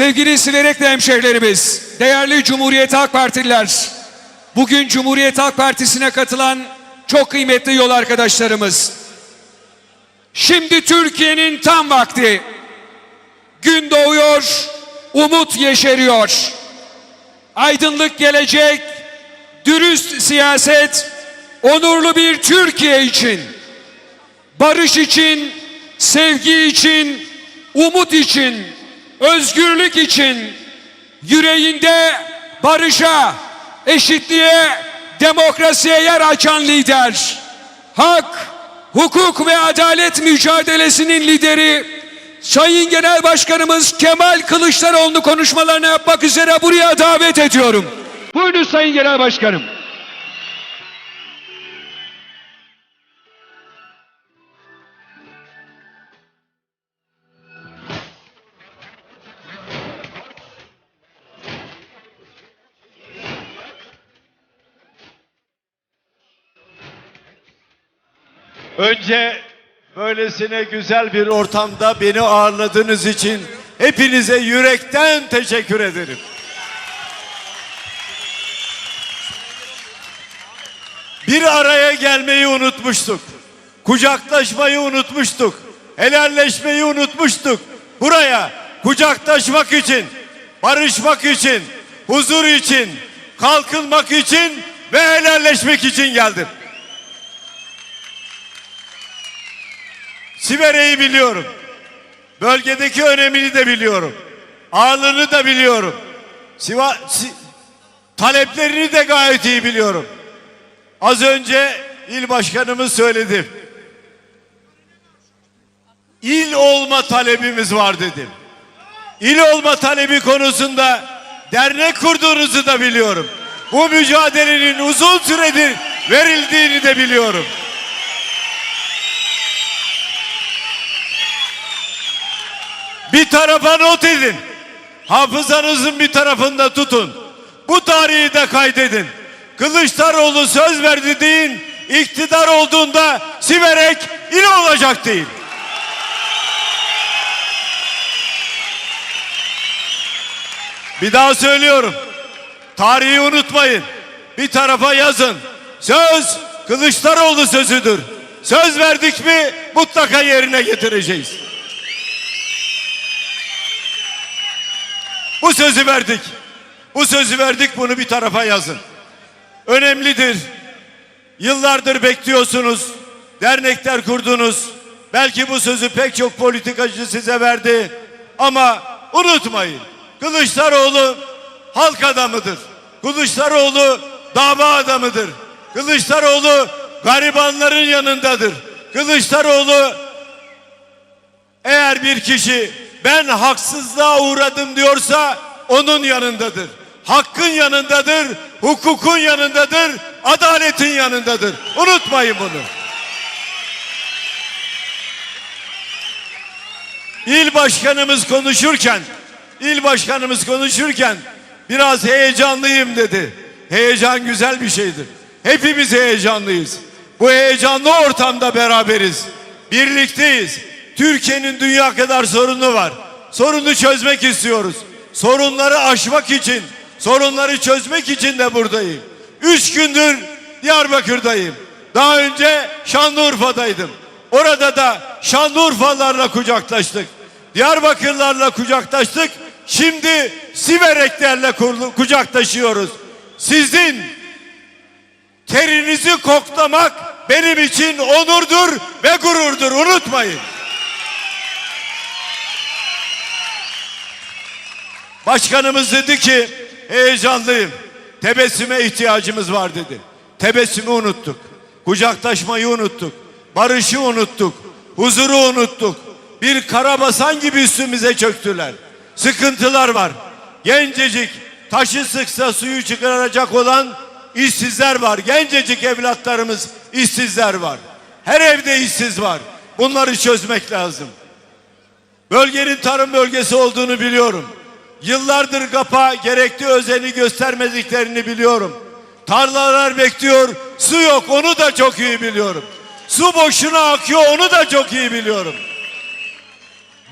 Sevgili Siverekli hemşehrilerimiz, değerli Cumhuriyet Halk Partililer, bugün Cumhuriyet Halk Partisi'ne katılan çok kıymetli yol arkadaşlarımız. Şimdi Türkiye'nin tam vakti. Gün doğuyor, umut yeşeriyor. Aydınlık gelecek, dürüst siyaset, onurlu bir Türkiye için, barış için, sevgi için, umut için, özgürlük için, yüreğinde barışa, eşitliğe, demokrasiye yer açan lider, hak, hukuk ve adalet mücadelesinin lideri, Sayın Genel Başkanımız Kemal Kılıçdaroğlu konuşmalarını yapmak üzere buraya davet ediyorum. Buyurun Sayın Genel Başkanım. Önce böylesine güzel bir ortamda beni ağırladığınız için hepinize yürekten teşekkür ederim. Bir araya gelmeyi unutmuştuk. Kucaklaşmayı unutmuştuk. Helalleşmeyi unutmuştuk. Buraya kucaklaşmak için, barışmak için, huzur için, kalkınmak için ve helalleşmek için geldim. Sivere'yi biliyorum. Bölgedeki önemini de biliyorum. Ağırlığını da biliyorum. Siva, si- taleplerini de gayet iyi biliyorum. Az önce il başkanımız söyledi. İl olma talebimiz var dedim. İl olma talebi konusunda dernek kurduğunuzu da biliyorum. Bu mücadelenin uzun süredir verildiğini de biliyorum. Bir tarafa not edin. Hafızanızın bir tarafında tutun. Bu tarihi de kaydedin. Kılıçdaroğlu söz verdi deyin. İktidar olduğunda Siverek il olacak deyin. Bir daha söylüyorum. Tarihi unutmayın. Bir tarafa yazın. Söz Kılıçdaroğlu sözüdür. Söz verdik mi mutlaka yerine getireceğiz. Bu sözü verdik. Bu sözü verdik bunu bir tarafa yazın. Önemlidir. Yıllardır bekliyorsunuz. Dernekler kurdunuz. Belki bu sözü pek çok politikacı size verdi. Ama unutmayın. Kılıçdaroğlu halk adamıdır. Kılıçdaroğlu dava adamıdır. Kılıçdaroğlu garibanların yanındadır. Kılıçdaroğlu eğer bir kişi ben haksızlığa uğradım diyorsa onun yanındadır. Hakkın yanındadır, hukukun yanındadır, adaletin yanındadır. Unutmayın bunu. İl başkanımız konuşurken, il başkanımız konuşurken biraz heyecanlıyım dedi. Heyecan güzel bir şeydir. Hepimiz heyecanlıyız. Bu heyecanlı ortamda beraberiz. Birlikteyiz. Türkiye'nin dünya kadar sorunu var. Sorunu çözmek istiyoruz. Sorunları aşmak için, sorunları çözmek için de buradayım. Üç gündür Diyarbakır'dayım. Daha önce Şanlıurfa'daydım. Orada da Şanlıurfalılarla kucaklaştık. Diyarbakırlarla kucaklaştık. Şimdi Sivereklerle kucaklaşıyoruz. Sizin terinizi koklamak benim için onurdur ve gururdur. Unutmayın. Başkanımız dedi ki heyecanlıyım. Tebessüme ihtiyacımız var dedi. Tebessümü unuttuk. Kucaklaşmayı unuttuk. Barışı unuttuk. Huzuru unuttuk. Bir karabasan gibi üstümüze çöktüler. Sıkıntılar var. Gencecik taşı sıksa suyu çıkaracak olan işsizler var. Gencecik evlatlarımız işsizler var. Her evde işsiz var. Bunları çözmek lazım. Bölgenin tarım bölgesi olduğunu biliyorum. Yıllardır GAP'a gerekli özeni göstermediklerini biliyorum. Tarlalar bekliyor, su yok onu da çok iyi biliyorum. Su boşuna akıyor onu da çok iyi biliyorum.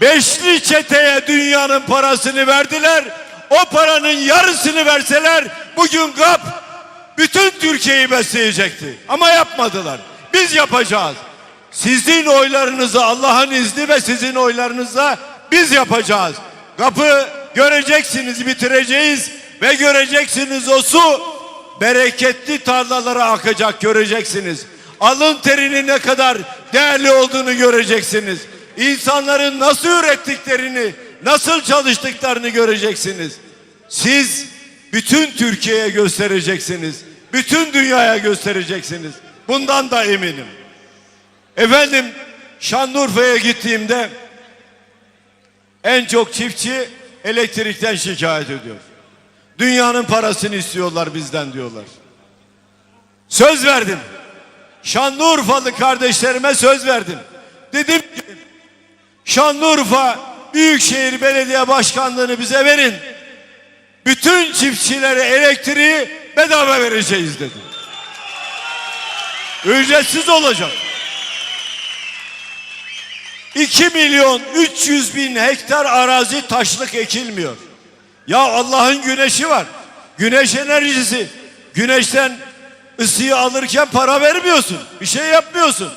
Beşli çeteye dünyanın parasını verdiler. O paranın yarısını verseler bugün GAP bütün Türkiye'yi besleyecekti. Ama yapmadılar. Biz yapacağız. Sizin oylarınızı Allah'ın izni ve sizin oylarınızla biz yapacağız. GAP'ı göreceksiniz bitireceğiz ve göreceksiniz o su bereketli tarlalara akacak göreceksiniz. Alın terinin ne kadar değerli olduğunu göreceksiniz. İnsanların nasıl ürettiklerini, nasıl çalıştıklarını göreceksiniz. Siz bütün Türkiye'ye göstereceksiniz. Bütün dünyaya göstereceksiniz. Bundan da eminim. Efendim Şanlıurfa'ya gittiğimde en çok çiftçi elektrikten şikayet ediyor. Dünyanın parasını istiyorlar bizden diyorlar. Söz verdim. Şanlıurfalı kardeşlerime söz verdim. Dedim ki Şanlıurfa Büyükşehir Belediye Başkanlığı'nı bize verin. Bütün çiftçilere elektriği bedava vereceğiz dedim. Ücretsiz olacak. 2 milyon 300 bin hektar arazi taşlık ekilmiyor. Ya Allah'ın güneşi var. Güneş enerjisi. Güneşten ısıyı alırken para vermiyorsun. Bir şey yapmıyorsun.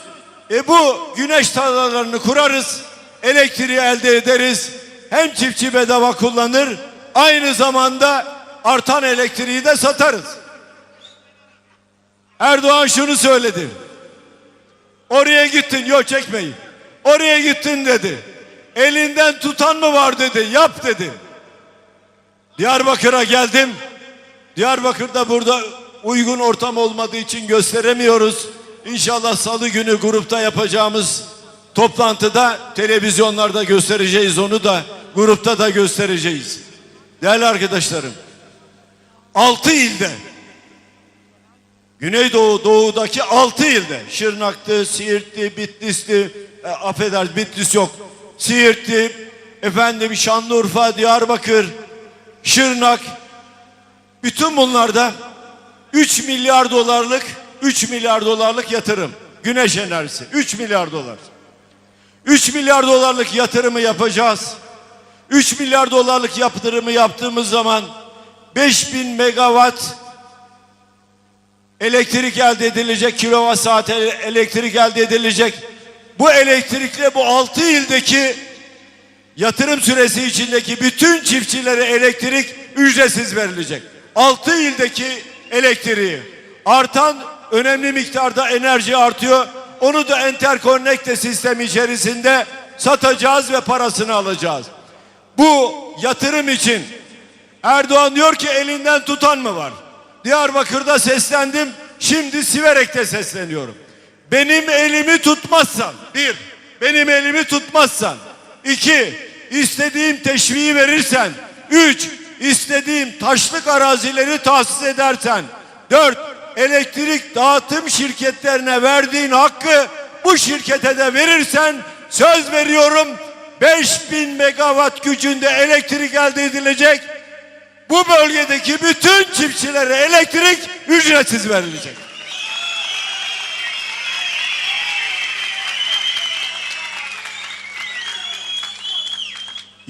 E bu güneş tarlalarını kurarız. Elektriği elde ederiz. Hem çiftçi bedava kullanır. Aynı zamanda artan elektriği de satarız. Erdoğan şunu söyledi. Oraya gittin yok çekmeyin. Oraya gittin dedi. Elinden tutan mı var dedi. Yap dedi. Diyarbakır'a geldim. Diyarbakır'da burada uygun ortam olmadığı için gösteremiyoruz. İnşallah salı günü grupta yapacağımız toplantıda televizyonlarda göstereceğiz onu da grupta da göstereceğiz. Değerli arkadaşlarım. Altı ilde Güneydoğu doğudaki altı ilde Şırnak'tı, Siirt'ti, Bitlis'ti, e, affeder Bitlis yok. Siirt'ti, efendim Şanlıurfa, Diyarbakır, Şırnak bütün bunlarda 3 milyar dolarlık 3 milyar dolarlık yatırım. Güneş enerjisi 3 milyar dolar. 3 milyar dolarlık yatırımı yapacağız. 3 milyar dolarlık yatırımı yaptığımız zaman 5000 megawatt elektrik elde edilecek, kilowatt saat ele- elektrik elde edilecek. Bu elektrikle bu 6 ildeki yatırım süresi içindeki bütün çiftçilere elektrik ücretsiz verilecek. 6 ildeki elektriği artan önemli miktarda enerji artıyor. Onu da enterkonnekte sistem içerisinde satacağız ve parasını alacağız. Bu yatırım için Erdoğan diyor ki elinden tutan mı var? Diyarbakır'da seslendim. Şimdi Siverek'te sesleniyorum. Benim elimi tutmazsan bir, benim elimi tutmazsan iki, istediğim teşviği verirsen üç, istediğim taşlık arazileri tahsis edersen dört, elektrik dağıtım şirketlerine verdiğin hakkı bu şirkete de verirsen söz veriyorum 5000 megawatt gücünde elektrik elde edilecek bu bölgedeki bütün çiftçilere elektrik ücretsiz verilecek.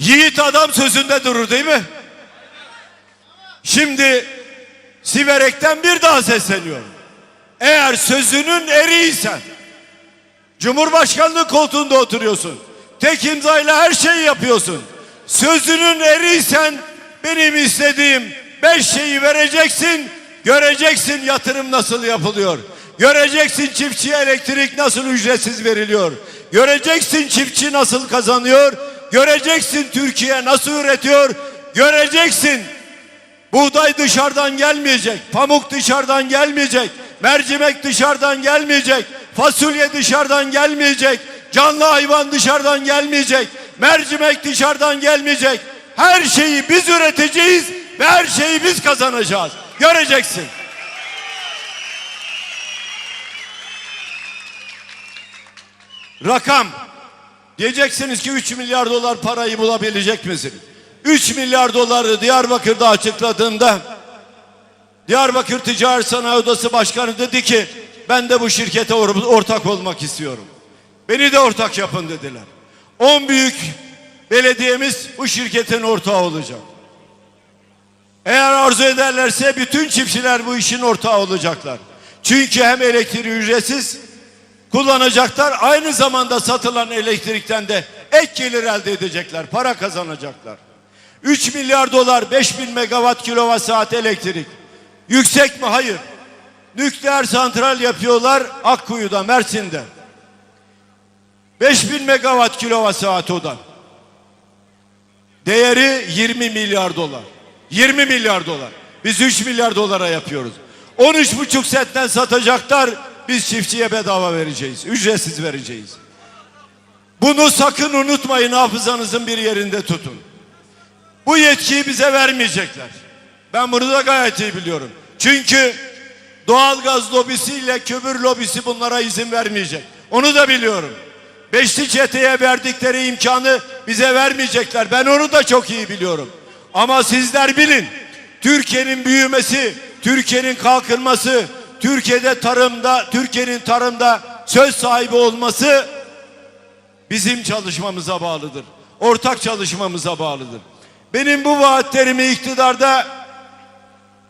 Yiğit adam sözünde durur değil mi? Şimdi Siverek'ten bir daha sesleniyorum. Eğer sözünün eriysen, Cumhurbaşkanlığı koltuğunda oturuyorsun. Tek imzayla her şeyi yapıyorsun. Sözünün eriysen benim istediğim beş şeyi vereceksin. Göreceksin yatırım nasıl yapılıyor. Göreceksin çiftçiye elektrik nasıl ücretsiz veriliyor. Göreceksin çiftçi nasıl kazanıyor. Göreceksin Türkiye nasıl üretiyor. Göreceksin Buğday dışarıdan gelmeyecek, pamuk dışarıdan gelmeyecek, mercimek dışarıdan gelmeyecek, fasulye dışarıdan gelmeyecek, canlı hayvan dışarıdan gelmeyecek, mercimek dışarıdan gelmeyecek. Her şeyi biz üreteceğiz ve her şeyi biz kazanacağız. Göreceksin. Rakam. Diyeceksiniz ki 3 milyar dolar parayı bulabilecek misin? 3 milyar doları Diyarbakır'da açıkladığında Diyarbakır Ticaret Sanayi Odası Başkanı dedi ki ben de bu şirkete or- ortak olmak istiyorum. Beni de ortak yapın dediler. 10 büyük belediyemiz bu şirketin ortağı olacak. Eğer arzu ederlerse bütün çiftçiler bu işin ortağı olacaklar. Çünkü hem elektriği ücretsiz kullanacaklar aynı zamanda satılan elektrikten de ek gelir elde edecekler. Para kazanacaklar. 3 milyar dolar 5000 megawatt kilowatt saat elektrik. Yüksek mi? Hayır. Nükleer santral yapıyorlar Akkuyu'da, Mersin'de. 5000 megawatt kilowatt saat o da. Değeri 20 milyar dolar. 20 milyar dolar. Biz 3 milyar dolara yapıyoruz. 13,5 setten satacaklar. Biz çiftçiye bedava vereceğiz. Ücretsiz vereceğiz. Bunu sakın unutmayın hafızanızın bir yerinde tutun. Bu yetkiyi bize vermeyecekler. Ben bunu da gayet iyi biliyorum. Çünkü doğalgaz lobisiyle kömür lobisi bunlara izin vermeyecek. Onu da biliyorum. Beşli çeteye verdikleri imkanı bize vermeyecekler. Ben onu da çok iyi biliyorum. Ama sizler bilin. Türkiye'nin büyümesi, Türkiye'nin kalkınması, Türkiye'de tarımda, Türkiye'nin tarımda söz sahibi olması bizim çalışmamıza bağlıdır. Ortak çalışmamıza bağlıdır. Benim bu vaatlerimi iktidarda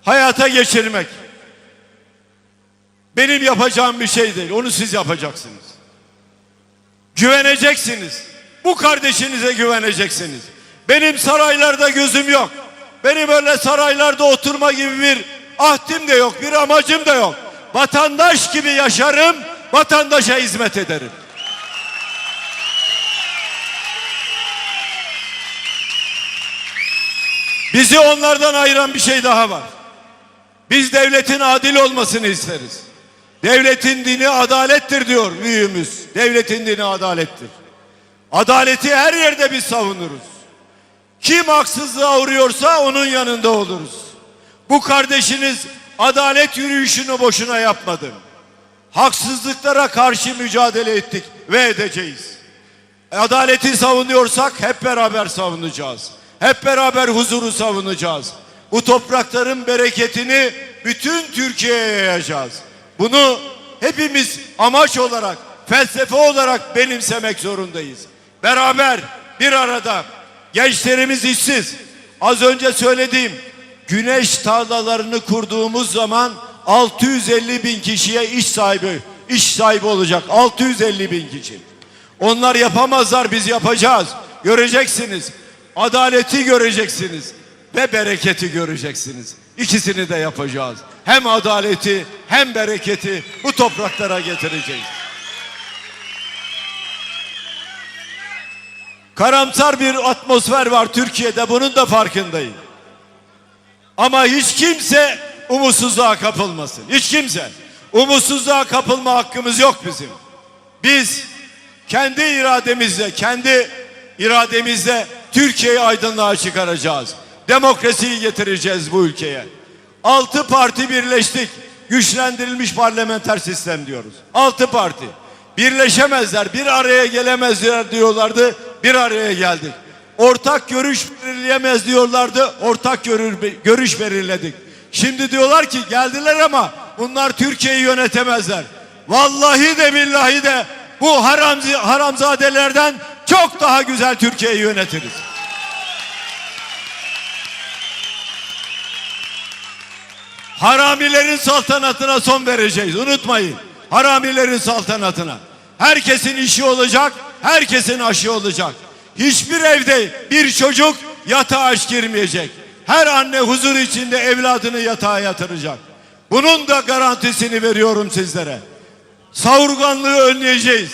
hayata geçirmek benim yapacağım bir şey değil. Onu siz yapacaksınız. Güveneceksiniz. Bu kardeşinize güveneceksiniz. Benim saraylarda gözüm yok. Benim öyle saraylarda oturma gibi bir ahdim de yok, bir amacım da yok. Vatandaş gibi yaşarım, vatandaşa hizmet ederim. Bizi onlardan ayıran bir şey daha var. Biz devletin adil olmasını isteriz. Devletin dini adalettir diyor büyüğümüz. Devletin dini adalettir. Adaleti her yerde biz savunuruz. Kim haksızlığa uğruyorsa onun yanında oluruz. Bu kardeşiniz adalet yürüyüşünü boşuna yapmadı. Haksızlıklara karşı mücadele ettik ve edeceğiz. Adaleti savunuyorsak hep beraber savunacağız. Hep beraber huzuru savunacağız. Bu toprakların bereketini bütün Türkiye'ye yayacağız. Bunu hepimiz amaç olarak, felsefe olarak benimsemek zorundayız. Beraber bir arada gençlerimiz işsiz. Az önce söylediğim güneş tarlalarını kurduğumuz zaman 650 bin kişiye iş sahibi iş sahibi olacak. 650 bin kişi. Onlar yapamazlar biz yapacağız. Göreceksiniz. Adaleti göreceksiniz ve bereketi göreceksiniz. İkisini de yapacağız. Hem adaleti hem bereketi bu topraklara getireceğiz. Karamsar bir atmosfer var Türkiye'de bunun da farkındayım. Ama hiç kimse umutsuzluğa kapılmasın. Hiç kimse. Umutsuzluğa kapılma hakkımız yok bizim. Biz kendi irademizle, kendi irademizle Türkiye'yi aydınlığa çıkaracağız. Demokrasiyi getireceğiz bu ülkeye. Altı parti birleştik. Güçlendirilmiş parlamenter sistem diyoruz. Altı parti. Birleşemezler, bir araya gelemezler diyorlardı. Bir araya geldik. Ortak görüş belirleyemez diyorlardı. Ortak görür, görüş belirledik. Şimdi diyorlar ki geldiler ama bunlar Türkiye'yi yönetemezler. Vallahi de billahi de bu haramzi, haramzadelerden çok daha güzel Türkiye'yi yönetiriz. Haramilerin saltanatına son vereceğiz. Unutmayın. Haramilerin saltanatına. Herkesin işi olacak, herkesin aşı olacak. Hiçbir evde bir çocuk yatağa aç girmeyecek. Her anne huzur içinde evladını yatağa yatıracak. Bunun da garantisini veriyorum sizlere. Savurganlığı önleyeceğiz.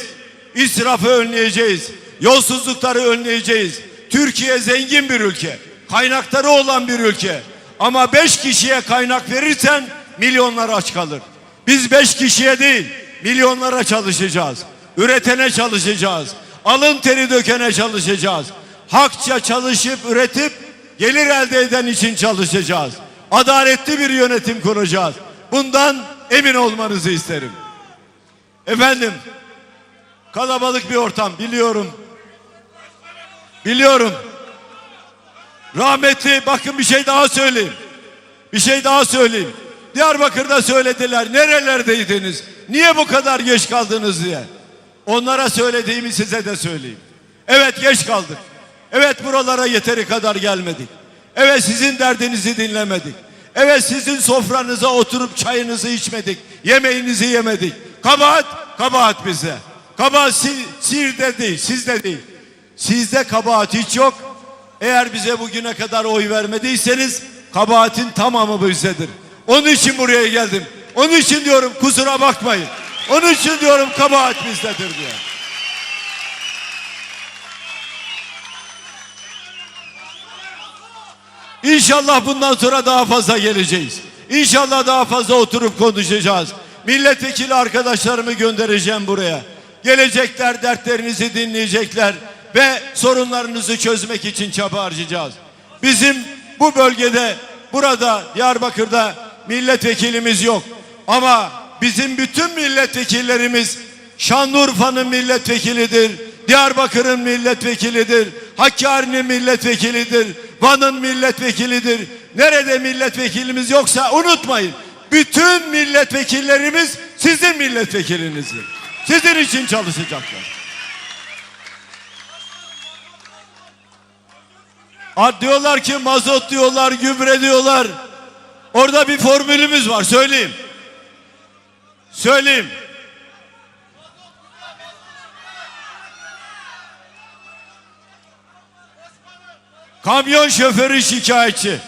İsrafı önleyeceğiz. Yolsuzlukları önleyeceğiz. Türkiye zengin bir ülke. Kaynakları olan bir ülke. Ama beş kişiye kaynak verirsen milyonlar aç kalır. Biz beş kişiye değil milyonlara çalışacağız. Üretene çalışacağız. Alın teri dökene çalışacağız. Hakça çalışıp üretip gelir elde eden için çalışacağız. Adaletli bir yönetim kuracağız. Bundan emin olmanızı isterim. Efendim kalabalık bir ortam biliyorum. Biliyorum. Rahmetli bakın bir şey daha söyleyeyim. Bir şey daha söyleyeyim. Diyarbakır'da söylediler. Nerelerdeydiniz? Niye bu kadar geç kaldınız diye. Onlara söylediğimi size de söyleyeyim. Evet geç kaldık. Evet buralara yeteri kadar gelmedik. Evet sizin derdinizi dinlemedik. Evet sizin sofranıza oturup çayınızı içmedik. Yemeğinizi yemedik. Kabahat, kabahat bize. Kabahat si, Siirt'te değil, sizde değil. Sizde kabahat hiç yok. Eğer bize bugüne kadar oy vermediyseniz kabahatin tamamı bizdedir. Onun için buraya geldim. Onun için diyorum kusura bakmayın. Onun için diyorum kabahat bizdedir diye. İnşallah bundan sonra daha fazla geleceğiz. İnşallah daha fazla oturup konuşacağız. Milletvekili arkadaşlarımı göndereceğim buraya. Gelecekler, dertlerinizi dinleyecekler ve sorunlarınızı çözmek için çaba harcayacağız. Bizim bu bölgede, burada Diyarbakır'da milletvekilimiz yok. Ama bizim bütün milletvekillerimiz Şanlıurfa'nın milletvekilidir. Diyarbakır'ın milletvekilidir. Hakkari'nin milletvekilidir. Van'ın milletvekilidir. Nerede milletvekilimiz yoksa unutmayın. Bütün milletvekillerimiz sizin milletvekilinizdir. Sizin için çalışacaklar. Ha, diyorlar ki mazot diyorlar, gübre diyorlar. Orada bir formülümüz var söyleyeyim. Söyleyeyim. Kamyon şoförü şikayetçi,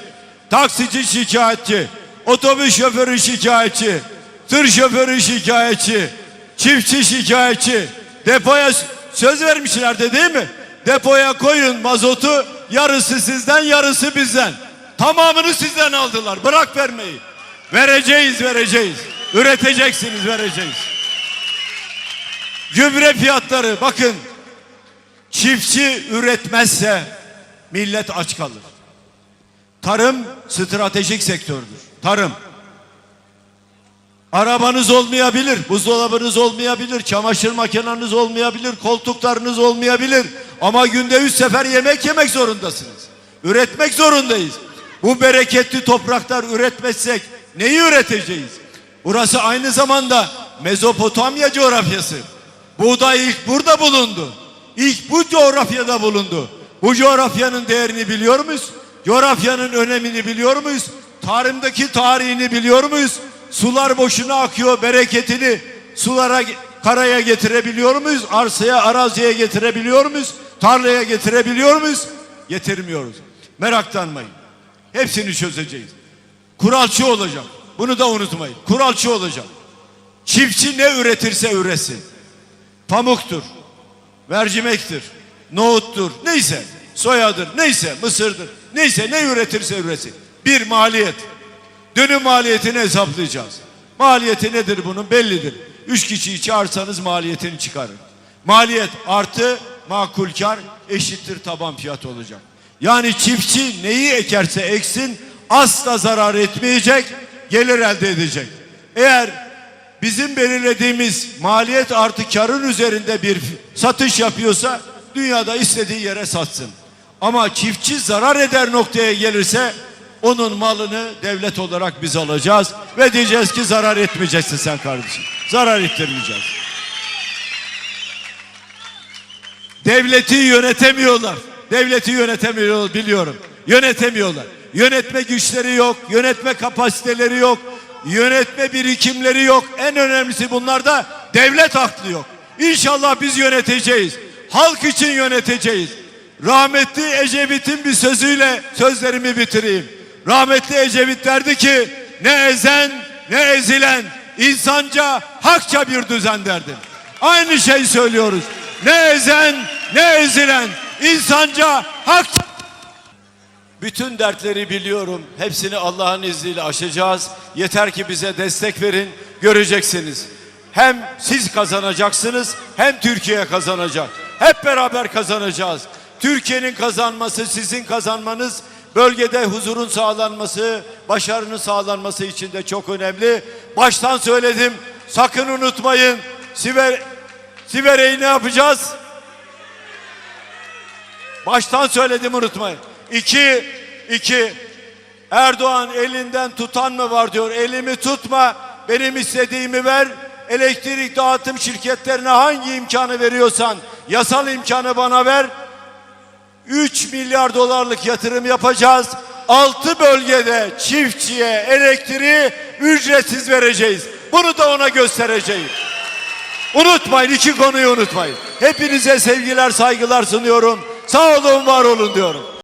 taksici şikayetçi, otobüs şoförü şikayetçi, tır şoförü şikayetçi, çiftçi şikayetçi. Depoya söz vermişlerdi değil mi? Depoya koyun mazotu, yarısı sizden, yarısı bizden. Tamamını sizden aldılar. Bırak vermeyi. Vereceğiz, vereceğiz. Üreteceksiniz, vereceğiz. Gübre fiyatları bakın Çiftçi üretmezse millet aç kalır. Tarım stratejik sektördür. Tarım. Arabanız olmayabilir, buzdolabınız olmayabilir, çamaşır makineniz olmayabilir, koltuklarınız olmayabilir. Ama günde üç sefer yemek yemek zorundasınız. Üretmek zorundayız. Bu bereketli topraklar üretmezsek neyi üreteceğiz? Burası aynı zamanda Mezopotamya coğrafyası. Buğday ilk burada bulundu. İlk bu coğrafyada bulundu. Bu coğrafyanın değerini biliyor muyuz? Coğrafyanın önemini biliyor muyuz? Tarımdaki tarihini biliyor muyuz? Sular boşuna akıyor, bereketini sulara, karaya getirebiliyor muyuz? Arsaya, araziye getirebiliyor muyuz? Tarlaya getirebiliyor muyuz? Getirmiyoruz. Meraklanmayın. Hepsini çözeceğiz. Kuralçı olacak. Bunu da unutmayın. Kuralçı olacak. Çiftçi ne üretirse üretsin. Pamuktur, mercimektir, nohuttur, neyse, soyadır, neyse, mısırdır, neyse ne üretirse üretsin. Bir maliyet. Dönüm maliyetini hesaplayacağız. Maliyeti nedir bunun bellidir. Üç kişiyi çağırsanız maliyetini çıkarın. Maliyet artı makul kar eşittir taban fiyat olacak. Yani çiftçi neyi ekerse eksin asla zarar etmeyecek, gelir elde edecek. Eğer bizim belirlediğimiz maliyet artı karın üzerinde bir satış yapıyorsa dünyada istediği yere satsın. Ama çiftçi zarar eder noktaya gelirse onun malını devlet olarak biz alacağız ve diyeceğiz ki zarar etmeyeceksin sen kardeşim. Zarar ettirmeyeceğiz. Devleti yönetemiyorlar. Devleti yönetemiyorlar biliyorum. Yönetemiyorlar. Yönetme güçleri yok, yönetme kapasiteleri yok, yönetme birikimleri yok. En önemlisi bunlarda devlet aklı yok. İnşallah biz yöneteceğiz. Halk için yöneteceğiz. Rahmetli Ecevit'in bir sözüyle sözlerimi bitireyim. Rahmetli Ecevit derdi ki ne ezen ne ezilen insanca hakça bir düzen derdi. Aynı şey söylüyoruz. Ne ezen ne ezilen insanca hakça bütün dertleri biliyorum. Hepsini Allah'ın izniyle aşacağız. Yeter ki bize destek verin. Göreceksiniz. Hem siz kazanacaksınız hem Türkiye kazanacak. Hep beraber kazanacağız. Türkiye'nin kazanması, sizin kazanmanız, bölgede huzurun sağlanması, başarının sağlanması için de çok önemli. Baştan söyledim. Sakın unutmayın. Siver, Sivere'yi ne yapacağız? Baştan söyledim unutmayın. İki, iki. Erdoğan elinden tutan mı var diyor. Elimi tutma, benim istediğimi ver. Elektrik dağıtım şirketlerine hangi imkanı veriyorsan, yasal imkanı bana ver. 3 milyar dolarlık yatırım yapacağız. 6 bölgede çiftçiye elektriği ücretsiz vereceğiz. Bunu da ona göstereceğim. Unutmayın iki konuyu unutmayın. Hepinize sevgiler saygılar sunuyorum. Sağ olun var olun diyorum.